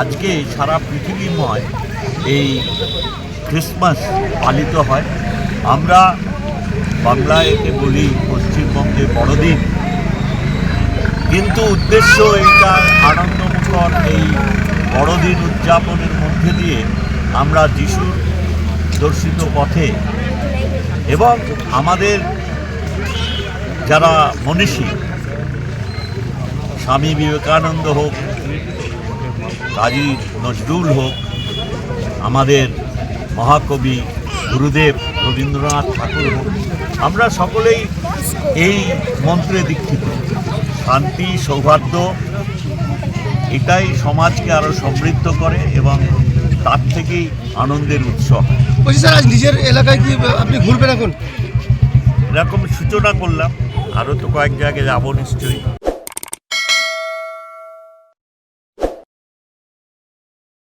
আজকে সারা পৃথিবীময় এই ক্রিসমাস পালিত হয়। আমরা বাংলায় একে বলি পশ্চিমবঙ্গে বড়দিন। কিন্তু উদ্দেশ্য এইটা আনন্দমুখর এই বড়দিন উদযাপনের মধ্যে দিয়ে আমরা যিশুর দর্শিত পথে এবং আমাদের যারা মনীষী, স্বামী বিবেকানন্দ হোক কাজী নজরুল হোক আমাদের মহাকবি গুরুদেব রবীন্দ্রনাথ ঠাকুর হোক আমরা সকলেই এই মন্ত্রে দীক্ষিত। শান্তি সৌহার্দ্য এটাই সমাজকে আরও সমৃদ্ধ করে এবং তার থেকেই আনন্দের উৎসব বলছি স্যার আজ নিজের এলাকায় কি আপনি ঘুরবেন এখন? এরকম সূচনা করলাম আরও তো কয়েক জায়গায় যাব নিশ্চয়ই।